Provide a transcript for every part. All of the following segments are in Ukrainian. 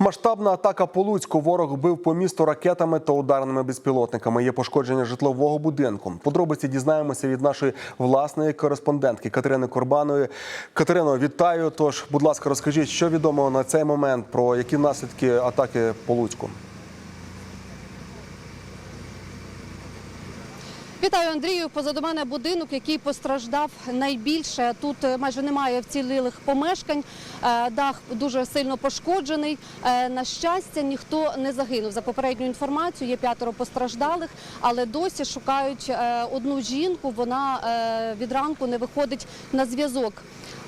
Масштабна атака по Луцьку. Ворог бив по місту ракетами та ударними безпілотниками. Є пошкодження житлового будинку. Подробиці дізнаємося від нашої власної кореспондентки Катерини Корбаної. Катерино, вітаю. Тож, будь ласка, розкажіть, що відомо на цей момент про які наслідки атаки по Луцьку. Вітаю Андрію. Позаду мене будинок, який постраждав найбільше. Тут е, майже немає вцілілих помешкань. Е, Дах дуже сильно пошкоджений. Е, На щастя, ніхто не загинув. За попередню інформацію є п'ятеро постраждалих, але досі шукають одну жінку. Вона від ранку не виходить на зв'язок.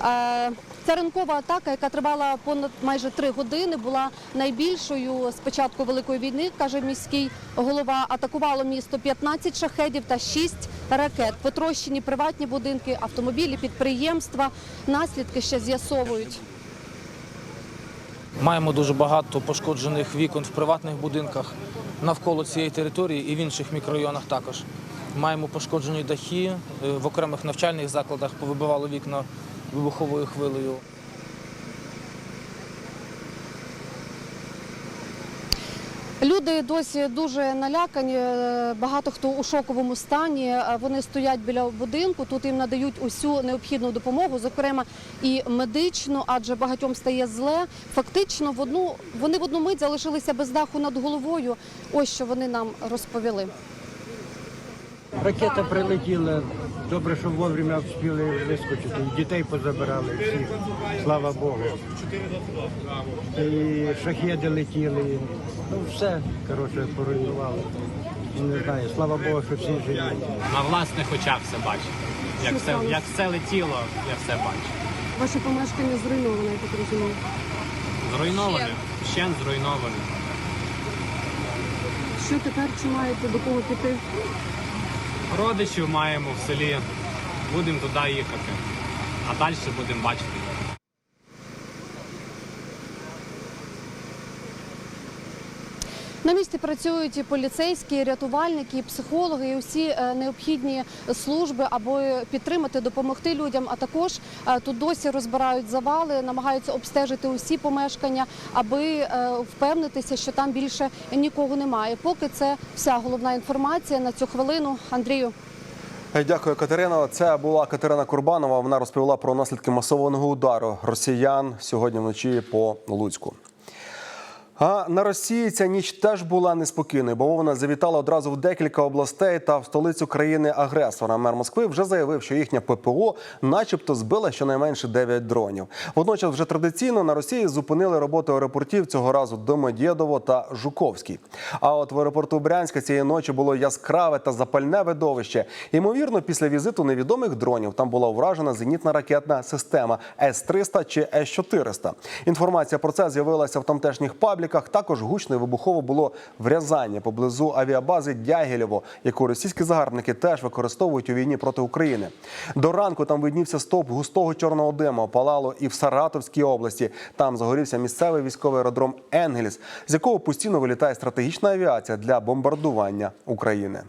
Е, Ця ранкова атака, яка тривала понад майже три години, була найбільшою з початку великої війни, каже міський голова. Атакувало місто 15 шахедів та 6 ракет. Потрощені приватні будинки, автомобілі, підприємства. Наслідки ще з'ясовують. Маємо дуже багато пошкоджених вікон в приватних будинках навколо цієї території і в інших мікрорайонах також. Маємо пошкоджені дахи е, в окремих навчальних закладах, повибивало вікна вибуховою хвилею. Люди досі дуже налякані. е, Багато хто у шоковому стані. Е, Вони стоять біля будинку. Тут їм надають усю необхідну допомогу, зокрема і медичну, адже багатьом стає зле. Фактично, в одну вони в одну мить залишилися без даху над головою. Ось що вони нам розповіли. Ракета прилетіла. Добре, що вовремя встигли вискочити. Дітей позабирали всіх. Слава Богу. І шахеди летіли. Ну все, коротше, поруйнували. Не знаю, слава Богу, що всі живі. на власних очах все бачив. Як все, як все летіло, я все бачив. Ваше помешкання зруйноване, я так розумію. Зруйноване, ще зруйноване. Що тепер чи маєте до кого піти? Родичів маємо в селі, будемо туди їхати. А далі будемо бачити. На місці працюють і поліцейські, і рятувальники, і психологи, і усі е, необхідні служби, аби підтримати, допомогти людям. А також е, тут досі розбирають завали, намагаються обстежити усі помешкання, аби е, впевнитися, що там більше нікого немає. Поки це вся головна інформація на цю хвилину. Андрію. Дякую, Катерина. Це була Катерина Курбанова. Вона розповіла про наслідки масованого удару росіян сьогодні вночі по Луцьку. А на Росії ця ніч теж була неспокійною, бо вона завітала одразу в декілька областей та в столицю країни-агресора. Мер Москви вже заявив, що їхня ППО, начебто, збила щонайменше 9 дронів. Водночас, вже традиційно на Росії зупинили роботу аеропортів цього разу Домодєдово та Жуковський. А от в аеропорту Брянська цієї ночі було яскраве та запальне видовище. Ймовірно, після візиту невідомих дронів там була вражена зенітна ракетна система С-300 чи С-400. Інформація про це з'явилася в тамтешніх пабліках. Також гучно і вибухово було врязання поблизу авіабази Дягілєво, яку російські загарбники теж використовують у війні проти України. До ранку там виднівся стовп густого чорного диму. Палало і в Саратовській області. Там загорівся місцевий військовий аеродром Енгельс, з якого постійно вилітає стратегічна авіація для бомбардування України.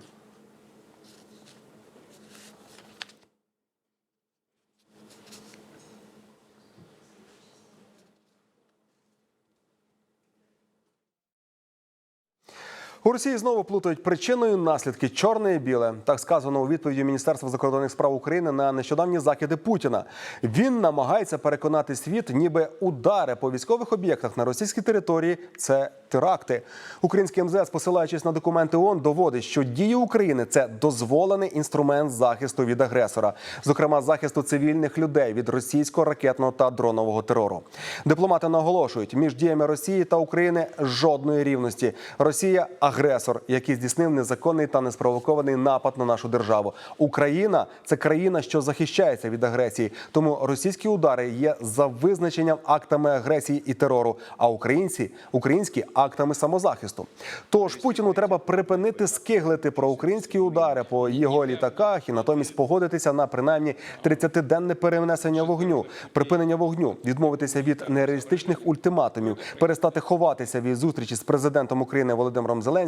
У Росії знову плутають причиною наслідки чорне і біле. Так сказано у відповіді Міністерства закордонних справ України на нещодавні закиди Путіна. Він намагається переконати світ, ніби удари по військових об'єктах на російській території це теракти. Український МЗС, посилаючись на документи ООН, доводить, що дії України це дозволений інструмент захисту від агресора, зокрема захисту цивільних людей від російського ракетного та дронового терору. Дипломати наголошують, між діями Росії та України жодної рівності. Росія агресор, який здійснив незаконний та неспровокований напад на нашу державу. Україна це країна, що захищається від агресії. Тому російські удари є за визначенням актами агресії і терору. А українці українські актами самозахисту. Тож Путіну треба припинити скиглити про українські удари по його літаках і натомість погодитися на принаймні 30-денне перенесення вогню, припинення вогню, відмовитися від нереалістичних ультиматумів, перестати ховатися від зустрічі з президентом України Володимиром Зеленським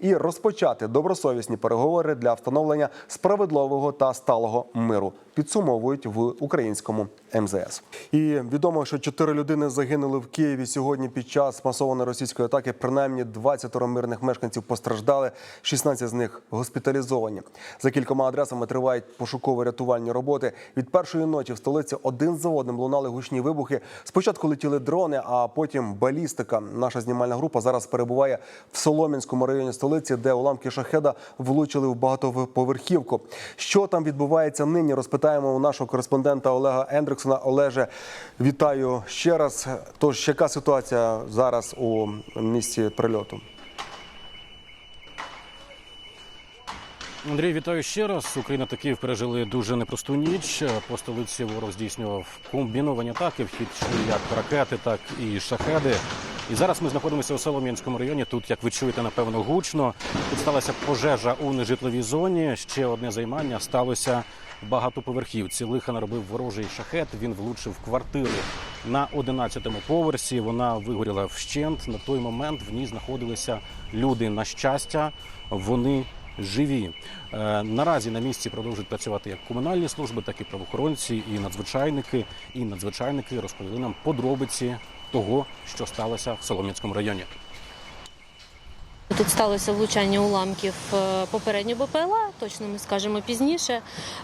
і розпочати добросовісні переговори для встановлення справедливого та сталого миру. Підсумовують в українському МЗС. І відомо, що чотири людини загинули в Києві сьогодні під час масованої російської атаки. Принаймні 20 мирних мешканців постраждали, 16 з них госпіталізовані. За кількома адресами тривають пошуково-рятувальні роботи. Від першої ночі в столиці один за одним лунали гучні вибухи. Спочатку летіли дрони, а потім балістика. Наша знімальна група зараз перебуває в Солом'янському районі столиці, де уламки шахеда влучили в багатоповерхівку. Що там відбувається нині? Розпитаємо у нашого кореспондента Олега Ендриксона. Олеже, вітаю ще раз. Тож, яка ситуація зараз у місці прильоту? Андрій, вітаю ще раз. Україна та Київ пережили дуже непросту ніч. По столиці ворог здійснював комбіновані атаки, в хід йшли як ракети, так і шахеди. І зараз ми знаходимося у Солом'янському районі. Тут, як ви чуєте, напевно, гучно. Тут сталася пожежа у нежитловій зоні. Ще одне займання сталося в багатоповерхівці. Лиха наробив ворожий шахет. Він влучив квартиру на 11-му поверсі. Вона вигоріла вщент. На той момент в ній знаходилися люди. На щастя, вони живі. Е, Наразі на місці продовжують працювати як комунальні служби, так і правоохоронці, і надзвичайники. І надзвичайники розповіли нам подробиці того, що сталося в Солом'янському районі. Тут сталося влучання уламків е, попереднього БПЛА, точно ми скажемо пізніше.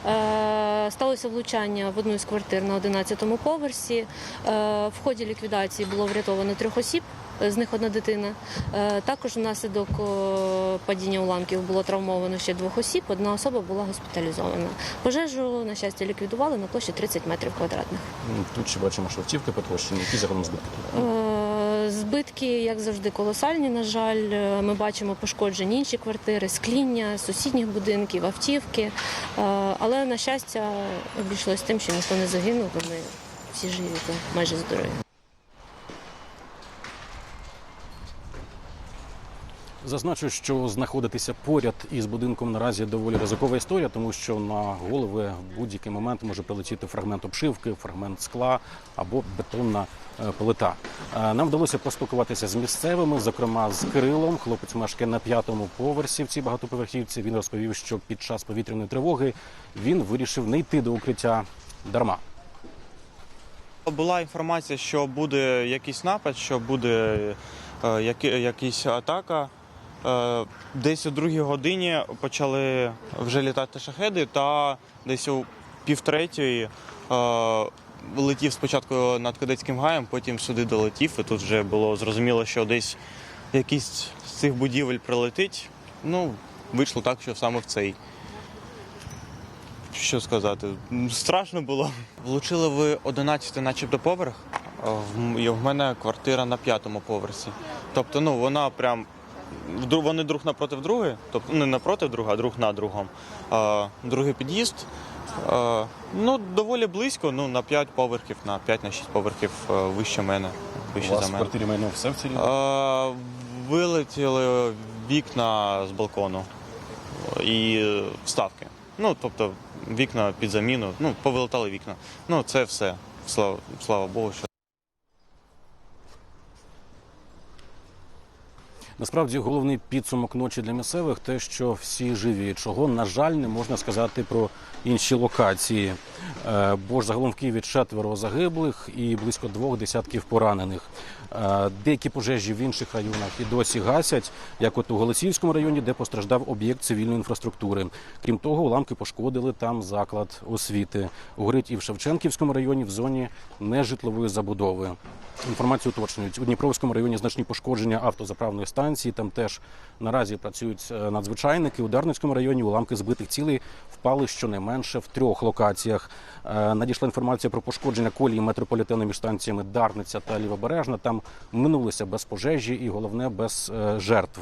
Е, Сталося влучання в одну з квартир на 11-му поверсі. В ході ліквідації було врятовано трьох осіб, з них одна дитина. Е, Також внаслідок е, падіння уламків було травмовано ще двох осіб. Одна особа була госпіталізована. Пожежу, на щастя, ліквідували на площі 30 метрів квадратних. Тут ще бачимо, що автівки потрощені, які загалом збитки. Е, Збитки, як завжди, колосальні. На жаль, Е, ми бачимо пошкоджені інші квартири, скління сусідніх будинків, автівки. Е, Але на щастя обійшлось тим, що ніхто не загинув. Вони всі живі та майже здорові. Зазначу, що знаходитися поряд із будинком наразі доволі ризикова історія, тому що на голови в будь-який момент може прилетіти фрагмент обшивки, фрагмент скла або бетонна е, плита. Е, Нам вдалося поспілкуватися з місцевими, зокрема з Кирилом. Хлопець мешкає на п'ятому поверсі в цій багатоповерхівці. Він розповів, що під час повітряної тривоги він вирішив не йти до укриття дарма. Була інформація, що буде якийсь напад, що буде е, які, якась атака. Е, десь о другій годині почали вже літати шахеди, та десь о півтретьої е, летів спочатку над кадетським гаєм, потім сюди долетів, і тут вже було зрозуміло, що десь якийсь з цих будівель прилетить. Ну, вийшло так, що саме в цей. Що сказати? Страшно було. Влучили в 11 начебто поверх. і в мене квартира на п'ятому поверсі. Тобто, ну вона прям вони друг напроти друге, тобто не напроти друга, а друг на другому. А, другий під'їзд. А, ну, доволі близько, ну, на 5 поверхів, на 5 на 6 поверхів а, вище мене. Вище за мене. майно все в цілі? А, вилетіли вікна з балкону і е, вставки. Ну, тобто вікна під заміну, ну, повилетали вікна. Ну, це все. Слава, слава Богу, що Насправді головний підсумок ночі для місцевих те, що всі живі, чого на жаль не можна сказати про інші локації. Е, Бо ж загалом в Києві четверо загиблих і близько двох десятків поранених. Е, Деякі пожежі в інших районах і досі гасять, як от у Голосіївському районі, де постраждав об'єкт цивільної інфраструктури. Крім того, уламки пошкодили там заклад освіти. Горить і в Шевченківському районі в зоні нежитлової забудови. Інформацію уточнюють. У Дніпровському районі значні пошкодження автозаправної станції. Там теж наразі працюють е, надзвичайники. У Дарницькому районі уламки збитих цілей впали щонайменше в трьох локаціях. Е, Надійшла інформація про пошкодження колії метрополітену між станціями Дарниця та Лівобережна. Там минулося без пожежі і головне без е, жертв.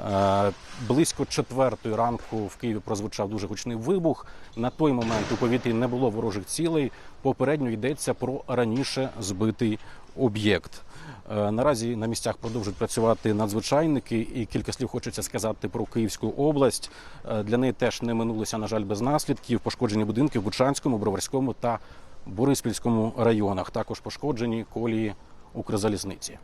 Е, Близько четвертої ранку в Києві прозвучав дуже гучний вибух. На той момент у повітрі не було ворожих цілей. Попередньо йдеться про раніше збитий об'єкт. Е, Наразі на місцях продовжують працювати надзвичайники, і кілька слів хочеться сказати про Київську область. Е, Для неї теж не минулося, на жаль, без наслідків. Пошкоджені будинки в Бучанському, Броварському та Бориспільському районах. Також пошкоджені колії Укрзалізниці.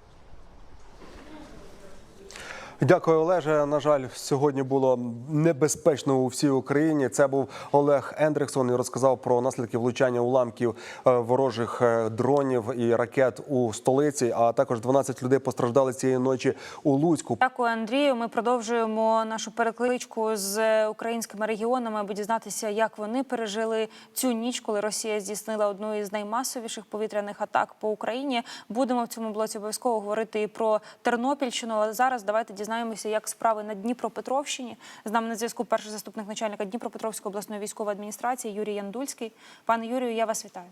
Дякую, Олеже. На жаль, сьогодні було небезпечно у всій Україні. Це був Олег Ендриксон і розказав про наслідки влучання уламків е, ворожих е, дронів і ракет у столиці. А також 12 людей постраждали цієї ночі у Луцьку. Дякую, Андрію. Ми продовжуємо нашу перекличку з українськими регіонами, аби дізнатися, як вони пережили цю ніч, коли Росія здійснила одну із наймасовіших повітряних атак по Україні. Будемо в цьому блоці обов'язково говорити і про Тернопільщину. Але зараз давайте дізнаємося, як справи на Дніпропетровщині. З нами на зв'язку перший заступник начальника Дніпропетровської обласної військової адміністрації Юрій Яндульський. Пане Юрію, я вас вітаю.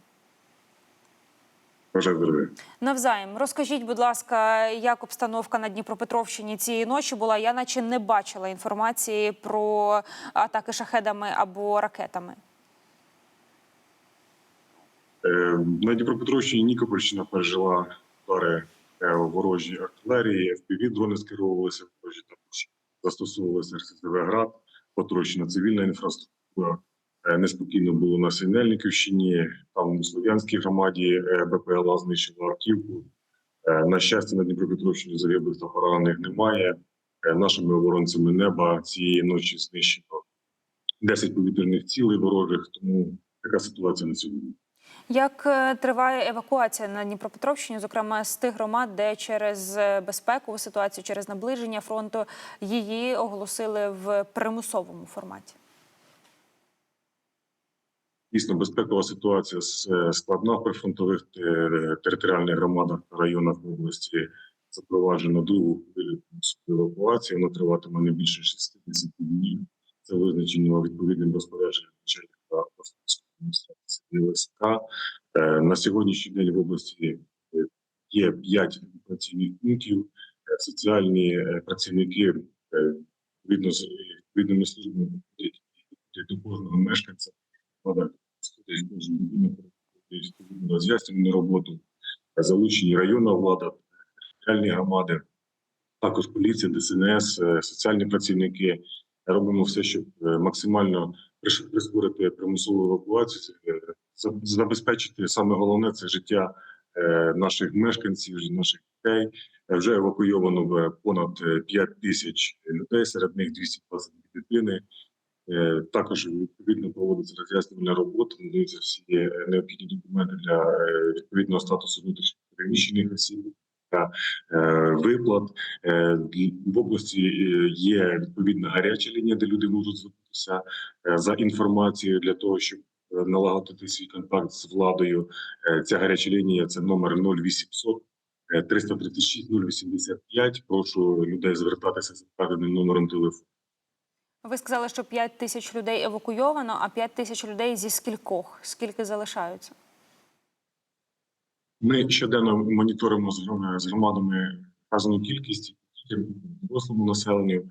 Бажаю здоров'я. Навзаєм, розкажіть, будь ласка, як обстановка на Дніпропетровщині цієї ночі була? Я наче не бачила інформації про атаки шахедами або ракетами. Е, На Дніпропетровщині Нікопольщина пережила удари е, ворожі артилерії, FPV дрони скеровувалися, ворожі також застосовувалися РСЗВ град, потрощена цивільна інфраструктура. Е, Неспокійно було на Синельниківщині, там у Слов'янській громаді е, БПЛА знищило автівку. Е, На щастя, на Дніпропетровщині загиблих та поранених немає. Е, Нашими оборонцями неба цієї ночі знищено 10 повітряних цілей ворожих, тому така ситуація на сьогодні. Як е, триває евакуація на Дніпропетровщині, зокрема з тих громад, де через е, безпекову ситуацію, через наближення фронту її оголосили в примусовому форматі? Дійсно, безпекова ситуація е, складна в прифронтових територіальних громадах та районах області. Запроваджено другу хвилю евакуації. Вона триватиме не більше 60 днів. Це визначено відповідним розпорядженням ЛСК. Е, На сьогоднішній день в області е, є 5 евакуаційних пунктів. Е, Соціальні працівники відповідно з відповідними службами до кожного мешканця. Сходить кожен проводить роз'яснювальну роботу, залучені районна влада, територіальні громади, також поліція, ДСНС, соціальні працівники. Робимо все, щоб максимально прискорити примусову евакуацію, е, забезпечити саме головне це життя е, наших мешканців, наших дітей. Е, Вже евакуйовано понад е, 5 тисяч людей, серед них 222 дитини. Також відповідно проводиться роз'яснювальна робота, надаються всі необхідні документи для відповідного статусу внутрішньо переміщених осіб виплат. Е, В області е, є відповідна гаряча лінія, де люди можуть звернутися е, за інформацією для того, щоб е, налагодити свій контакт з владою. Е, Ця гаряча лінія це номер 0800 е, 336 085. Прошу людей звертатися за вказаним номером телефону. Ви сказали, що 5 тисяч людей евакуйовано, а 5 тисяч людей зі скількох? Скільки залишаються? Ми щоденно моніторимо з громадами вказану кількість дорослому населенню.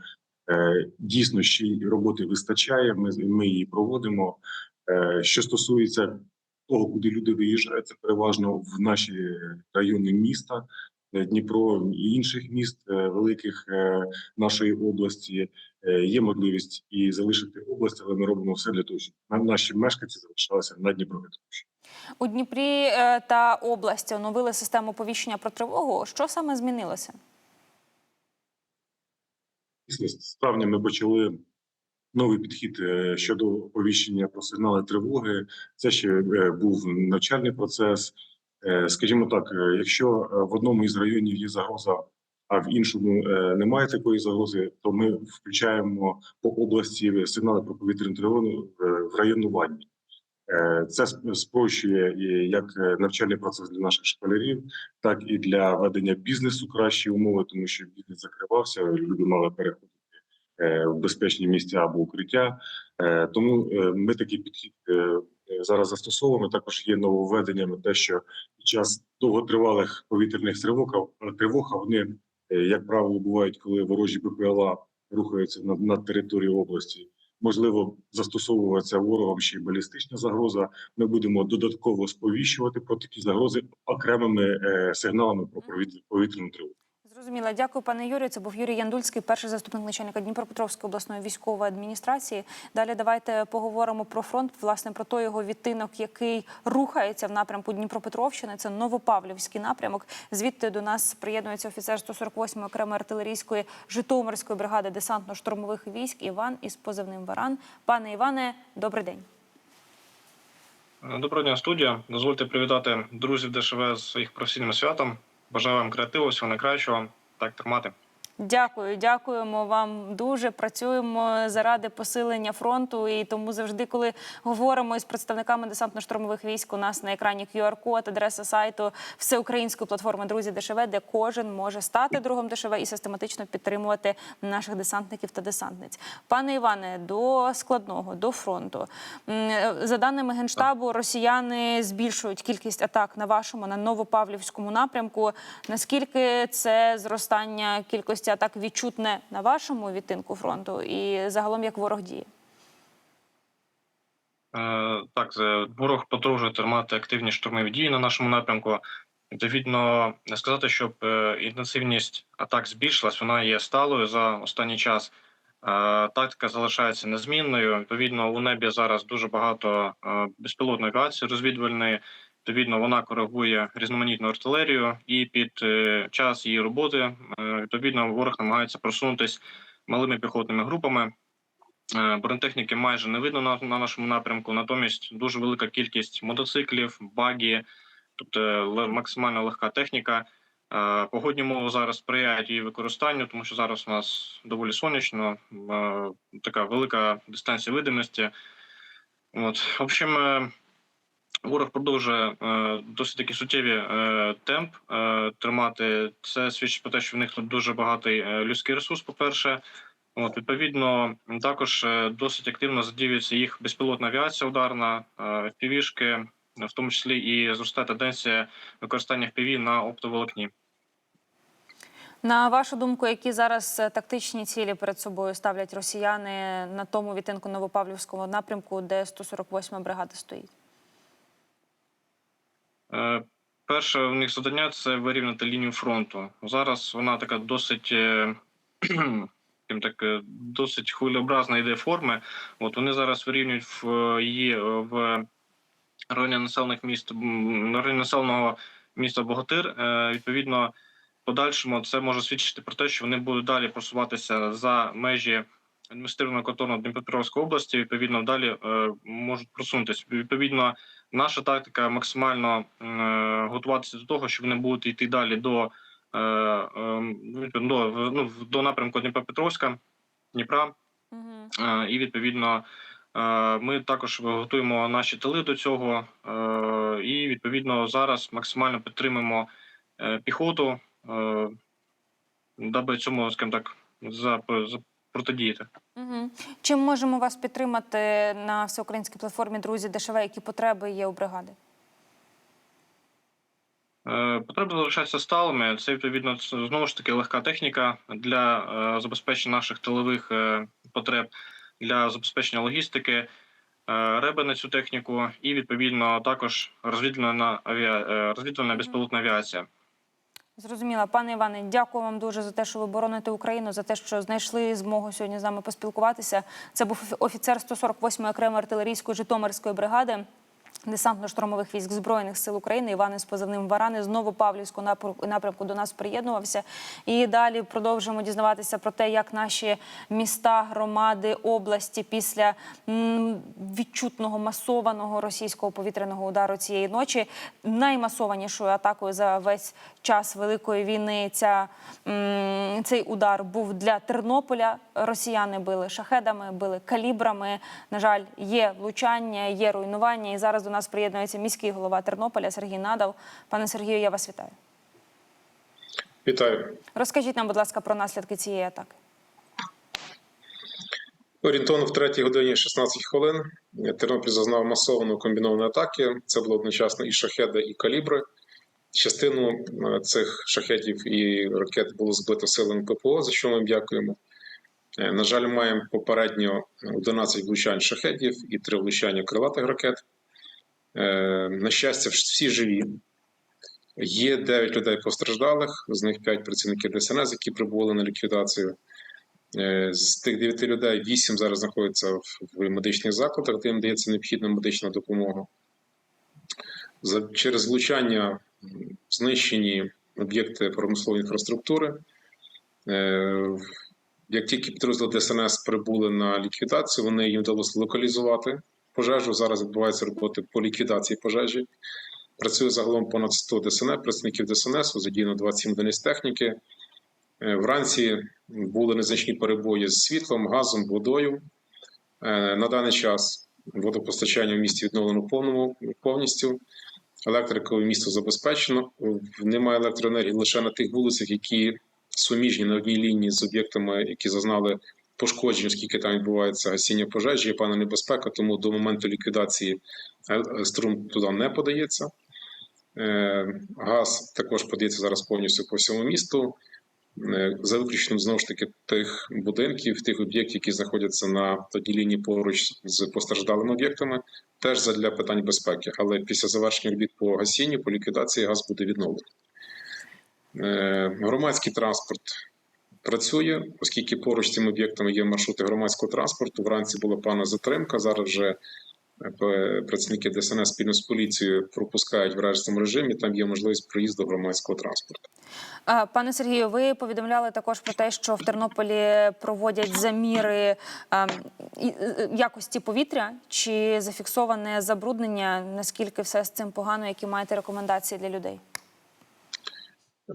Е, Дійсно, ще й роботи вистачає. Ми ми її проводимо. Е, Що стосується того, куди люди виїжджають, це переважно в наші райони міста. Е, Дніпро і інших міст е, великих е, нашої області є можливість і залишити область, але ми робимо все для того, щоб наші мешканці залишалися на Дніпропетровщині. У Дніпрі та області оновили систему повіщення про тривогу. Що саме змінилося? З травня ми почали новий підхід щодо оповіщення про сигнали тривоги. Це ще був навчальний процес. Е, Скажімо так, е, якщо е, в одному із районів є загроза, а в іншому немає такої загрози, то ми включаємо по області сигнали про повітряну тривогу в районуванні. Це спрощує як навчальний процес для наших школярів, так і для ведення бізнесу кращі умови, тому що бізнес закривався, люди мали переходити в безпечні місця або укриття. Тому ми такий підхід зараз застосовуємо. Також є нововведеннями те, що під час довготривалих повітряних тривог, тривог вони, е, як правило, бувають, коли ворожі БПЛА рухаються над, над територією області. Можливо, застосовується ворогом ще й балістична загроза. Ми будемо додатково сповіщувати про такі загрози окремими е, сигналами про повітря- повітряну тривогу. Зрозуміла, дякую, пане Юрію. Це був Юрій Яндульський, перший заступник начальника Дніпропетровської обласної військової адміністрації. Далі давайте поговоримо про фронт, власне, про той його відтинок, який рухається в напрямку Дніпропетровщини. Це Новопавлівський напрямок. Звідти до нас приєднується офіцер 148-ї окремої артилерійської Житомирської бригади десантно-штурмових військ Іван із позивним Варан. Пане Іване, добрий день. Доброго дня, студія. Дозвольте привітати друзів ДШВ з їх професійним святом. Бажаю вам креативу, всього найкращого. Так тримати. Дякую, дякуємо вам дуже. Працюємо заради посилення фронту. І тому завжди, коли говоримо із представниками десантно-штурмових військ, у нас на екрані QR-код, адреса сайту всеукраїнської платформи Друзі ДШВ, де кожен може стати другом ДШВ і систематично підтримувати наших десантників та десантниць. Пане Іване, до складного, до фронту. За даними генштабу, росіяни збільшують кількість атак на вашому на Новопавлівському напрямку. Наскільки це зростання кількості атак відчутне на вашому відтинку фронту, і загалом як ворог діє? Е, Так, е, ворог продовжує тримати активні штурмові дії на нашому напрямку. Відповідно, не сказати, щоб е, інтенсивність атак збільшилась, вона є сталою за останній час. Е, Тактика залишається незмінною. Відповідно, у небі зараз дуже багато безпілотної авіації розвідувальної. Відповідно, вона коригує різноманітну артилерію, і під е, час її роботи е, відповідно ворог намагається просунутись малими піхотними групами. Е, Бронетехніки майже не видно на, на нашому напрямку. Натомість дуже велика кількість мотоциклів, багі, тобто максимально легка техніка. Погодні умови зараз сприяють її використанню, тому що зараз у нас доволі сонячно, така велика дистанція видимості. От, в общем, ворог продовжує е, досить таки суттєві е, темп е, тримати. Це свідчить про те, що в них тут дуже багатий людський ресурс, по-перше. От, відповідно, також досить активно задіюється їх безпілотна авіація ударна, впівішки, в тому числі і зростає тенденція використання впіві на оптоволокні. На вашу думку, які зараз тактичні цілі перед собою ставлять росіяни на тому відтинку Новопавлівського напрямку, де 148 бригада стоїть? Е, Перше в них завдання це вирівняти лінію фронту. Зараз вона така досить, е, так, е, досить хвилеобразна йде форми. От вони зараз вирівнюють в її в районі населених міст районі населеного міста Богатир. Відповідно, подальшому це може свідчити про те, що вони будуть далі просуватися за межі адміністративного кордону Дніпропетровської області. Відповідно, далі можуть просунутися. Відповідно, наша тактика максимально е, готуватися до того, що вони будуть йти далі до, е, е, до, ну, до напрямку Дніпропетровська, Дніпра. Угу. І відповідно ми також готуємо наші тили до цього. І відповідно зараз максимально підтримуємо піхоту, даби цьому, скажімо так, протидіяти. Угу. Чим можемо вас підтримати на всеукраїнській платформі Друзі ДШВ? Які потреби є у бригади? Е, Потреби залишаються сталими. Це відповідно знову ж таки легка техніка для е, забезпечення наших тилових е, потреб, для забезпечення логістики, реби на цю техніку, і відповідно також розвідувальна авіа... розвідувальна безпілотна авіація. Зрозуміла, пане Іване, дякую вам дуже за те, що ви бороните Україну, за те, що знайшли змогу сьогодні з нами поспілкуватися. Це був офіцер 148-ї окремої артилерійської Житомирської бригади. Десантно-штурмових військ збройних сил України Іван із позивним Варани знову Павлівського напрямку- напрямку до нас приєднувався. І далі продовжуємо дізнаватися про те, як наші міста, громади, області після відчутного масованого російського повітряного удару цієї ночі наймасованішою атакою за весь час великої війни. Ця цей удар був для Тернополя. Росіяни били шахедами, били калібрами. На жаль, є влучання, є руйнування. І зараз до нас приєднується міський голова Тернополя Сергій Надав. Пане Сергію, я вас вітаю. Вітаю. Розкажіть нам, будь ласка, про наслідки цієї атаки. Орієнтовно в 3 годині 16 хвилин Тернопіль зазнав масованої комбінованої атаки. Це було одночасно і шахеди, і калібри. Частину е, цих шахетів і ракет було збито силами ППО, за що ми дякуємо. Е, На жаль, маємо попередньо 11 влучань шахетів і 3 влучання крилатих ракет. Е, На щастя, всі живі. Є 9 людей постраждалих, з них 5 працівників ДСНС, які прибули на ліквідацію. Е, З тих 9 людей 8 зараз знаходяться в- медичних закладах, де їм дається необхідна медична допомога. Через влучання знищені об'єкти промислової інфраструктури. Е, Як тільки підрозділи ДСНС прибули на ліквідацію, вони їм вдалося локалізувати пожежу. Зараз відбуваються роботи по ліквідації пожежі. Працює загалом понад 100 ДСНС, працівників ДСНС, задіяно 27 одиниць техніки. Е, Вранці були незначні перебої з світлом, газом, водою. Е, На даний час водопостачання в місті відновлено повному повністю. Електрикою місто забезпечено. Немає електроенергії лише на тих вулицях, які суміжні на одній лінії з об'єктами, які зазнали пошкоджень, оскільки там відбувається гасіння пожежі, є певна небезпека, тому до моменту ліквідації е, струм туди не подається. Е, Газ також подається зараз повністю по всьому місту, е, за виключенням знову ж таки тих будинків, тих об'єктів, які знаходяться на одній лінії поруч з постраждалими об'єктами, теж задля питань безпеки. Але після завершення робіт по гасінню, по ліквідації газ буде відновлений. Громадський транспорт працює, оскільки поруч з цими об'єктами є маршрути громадського транспорту. Вранці була пана затримка. Зараз вже е, працівники ДСНС спільно з поліцією пропускають в режимному режимі. Там є можливість проїзду громадського транспорту. Пане Сергію, ви повідомляли також про те, що в Тернополі проводять заміри е, якості повітря. Чи зафіксоване забруднення? Наскільки все з цим погано? Які маєте рекомендації для людей?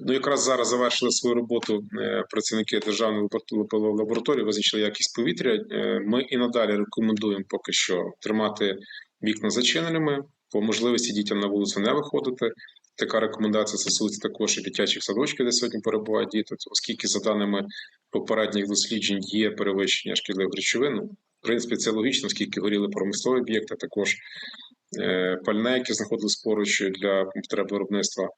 Ну, якраз зараз завершили свою роботу е, працівники державної лабор- лабораторії, визначили якість повітря. Е, Ми і надалі рекомендуємо поки що тримати вікна зачиненими, по можливості дітям на вулицю не виходити. Така рекомендація стосується також і дитячих садочків, де сьогодні перебувають діти, оскільки, за даними попередніх досліджень, є перевищення шкідливих речовин. Ну, В принципі, це логічно, оскільки горіли промислові об'єкти, також е, пальне, яке знаходилось поруч для потреб виробництва.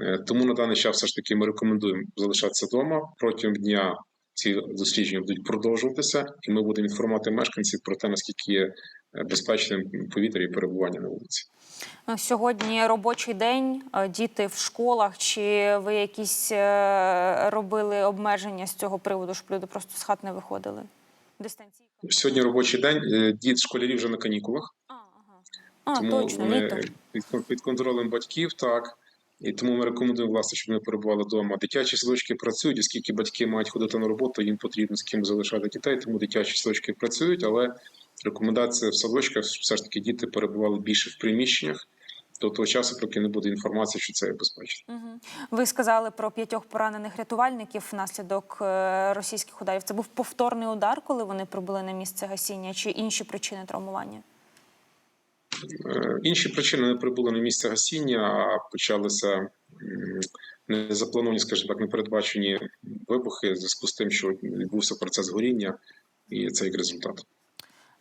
Е, Тому на даний час все ж таки ми рекомендуємо залишатися вдома протягом дня. Ці дослідження будуть продовжуватися, і ми будемо інформувати мешканців про те, наскільки є е, безпечним повітря і перебування на вулиці. Ну, Сьогодні робочий день, е, діти в школах. Чи ви якісь е, робили обмеження з цього приводу, щоб люди просто з хат не виходили? Дистанційка? Сьогодні робочий день. е, Діти школярі вже на канікулах, А, ага. а тому точно, вони літо. під контролем батьків, так. І тому ми рекомендуємо власне, щоб вони перебували вдома. Дитячі садочки працюють, оскільки батьки мають ходити на роботу, їм потрібно з ким залишати дітей, тому дитячі садочки працюють, але рекомендація в садочках щоб все ж таки діти перебували більше в приміщеннях до того часу, поки не буде інформації, що це є безпечно. Мгм. Ви сказали про п'ятьох поранених рятувальників внаслідок е, російських ударів. Це був повторний удар, коли вони прибули на місце гасіння, чи інші причини травмування? Е, Інші причини не прибули на місце гасіння, а почалися незаплановані, скажімо так, непередбачені вибухи в зв'язку з тим, що відбувся процес горіння, і це як результат.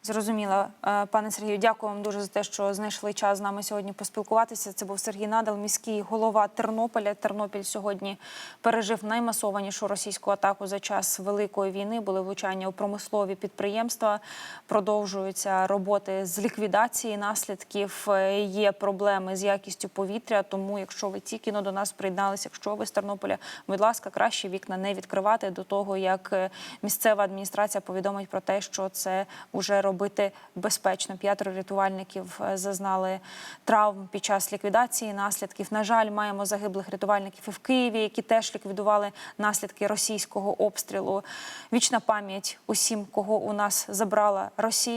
Зрозуміло. Е, Пане Сергію, дякую вам дуже за те, що знайшли час з нами сьогодні поспілкуватися. Це був Сергій Надал, міський голова Тернополя. Тернопіль сьогодні пережив наймасованішу російську атаку за час великої війни. Були влучання у промислові підприємства. Продовжуються роботи з ліквідації наслідків. Е, Є проблеми з якістю повітря. Тому, якщо ви тільки но до нас приєдналися, якщо ви з Тернополя, будь ласка, краще вікна не відкривати до того, як е, місцева адміністрація повідомить про те, що це вже робити безпечно. П'ятеро рятувальників е, зазнали травм під час ліквідації наслідків. На жаль, маємо загиблих рятувальників і в Києві, які теж ліквідували наслідки російського обстрілу. Вічна пам'ять усім, кого у нас забрала Росія.